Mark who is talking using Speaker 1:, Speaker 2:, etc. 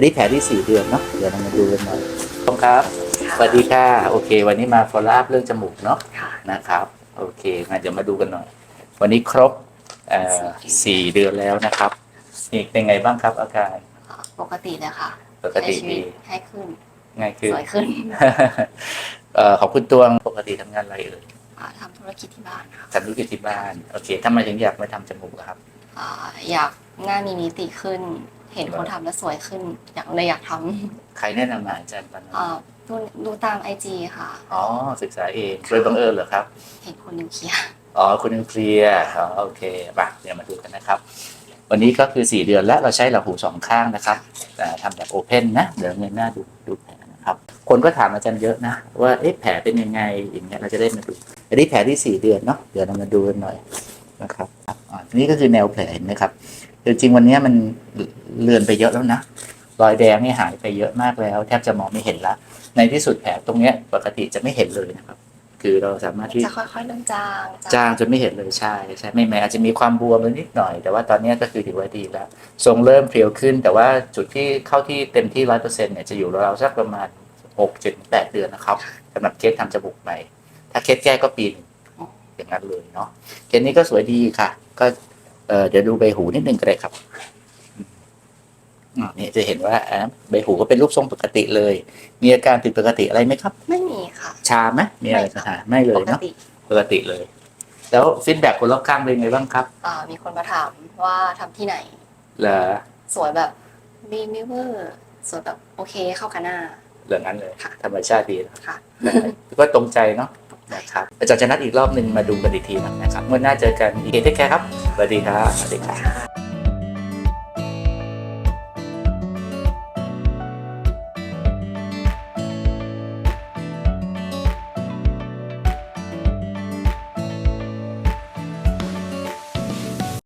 Speaker 1: นนี้แผลที่สี่เดือนเนาะเดี๋ยวเรามาดูกันหน่อยต้องครับสวัสดีค่ะโอเค วันนี้มาฟอล l ์ up เรื่องจมูกเนาะ
Speaker 2: ค่ะ
Speaker 1: นะครับโอเคมาเดี๋ยวมาดูกันหน่อย วันนี้ครบเอ่อสี่เดือนแล้วนะครับนี่เป็นไงบ้างครับอาการ
Speaker 2: ปกติเลยค่ะ
Speaker 1: ปกติ
Speaker 2: ใช้ชีวิ
Speaker 1: ดี
Speaker 2: ตให้ขึ้น
Speaker 1: ง่ายขึ้น
Speaker 2: สวยขึ้น
Speaker 1: เอ่อขอบคุณตวงปกติทำงานอะไรเอ่ย
Speaker 2: อ่าทำธุรกิจที่บ้านค่ะ
Speaker 1: ทำธุรกิจที่บ้าน โอเคทำไมถึงอยากมาทำจมูกอะครับ
Speaker 2: อ่าอยากหน้ามีมิติขึ้น เห็นคนทำแล้วสวยขึ้น อยากเลยอยากท
Speaker 1: ใครแนะนำมาอาจารย์ตอนนั้นำ
Speaker 2: อ่าดูดูตามไอจีค่ะ
Speaker 1: อ๋อศึกษาเองโดยบังเอิญเหรอครับ
Speaker 2: เห็นคนนิวเคลียร์
Speaker 1: อ๋อคุณนิวเคลียร์อ๋อโอเคมาเดี๋ยวมาดูกันนะครับ วันนี้ก็คือ 4 เดือนแล้วเราใช้หลังหูสองข้างนะครับแต่ทำแบบโอเพนนะ เดี๋ยวเงยหน้าดูดูแผลนะครับ คนก็ถามอาจารย์เยอะนะ ว่าเอ๊ะแผลเป็นยังไงอย่างเงี้ยเราจะได้มาดูอันนี้แผลที่ 4 เดือนเนาะเดี๋ยวเรามาดูกันหน่อยนะครับอ่านี่ก็คือแนวแผลเห็นไหมครับ จริงๆวันนี้มันเลือนไปเยอะแล้วนะรอยแดงนี่หายไปเยอะมากแล้ว แทบจะมองไม่เห็นละในที่สุดแผลตรงเนี้ยปกติจะไม่เห็นเลยนะครับ คือเราสามารถที่
Speaker 2: จะค่อยๆเริ่มจาง
Speaker 1: จางจนไม่เห็นเลยใช่ใช่ไม่แม้อาจจะมีความบวมนิดหน่อย แต่ว่าตอนนี้ก็คือถือว่าดีแล้ว ทรงเริ่มเพรียวขึ้น แต่ว่าจุดที่เข้าที่เต็มที่ร้อยเปอร์เซ็นต์เนี่ยจะอยู่ราวๆสักประมาณหกเจ็ดแปดเดือนนะครับสำหรับเคสทำจมูกใหม่ถ้าเคสแก้ก็ปีหนงอย่างนั้นเลยเนาะเคสนี้ก็สวยดีค่ะ ก็ เออเดี๋ยวดูใบหูนิดนึงก็ได้ครับอ่านี่จะเห็นว่าอ่าใบหูก็เป็นรูปทรงปกติเลย มีอาการผิดปกติอะไรไหมครับ
Speaker 2: ไม่มีค่ะ
Speaker 1: ชาไหมมีอะไร
Speaker 2: ไม่
Speaker 1: ส
Speaker 2: ค่ะ
Speaker 1: ถานไม่เล
Speaker 2: ป
Speaker 1: ย
Speaker 2: ก
Speaker 1: เนาะ
Speaker 2: ติ
Speaker 1: ปกติเลย แล้วฟีดแบ็กคนรอบข้างเป็นไงบ้างครับ
Speaker 2: อ่า มีคนมาถามว่าทำที่ไหน
Speaker 1: เหรอ
Speaker 2: สวยแบบมีมิเวอร์สวยแบบโอเคเข้ากับหน้า
Speaker 1: เหลืองนั้นเลย
Speaker 2: ค่ะ
Speaker 1: ธรรมชาติดีนะ
Speaker 2: ค่ะ
Speaker 1: ก็ตรงใจเนาะ นะครับอาจารย์จะนัดอีกรอบหนึ่งมาดูกันอีกทีนะครับเมื่อหน้าเจอกันอีกทีเทคแคร์ครับสวัสดีครับสวัสดีครับ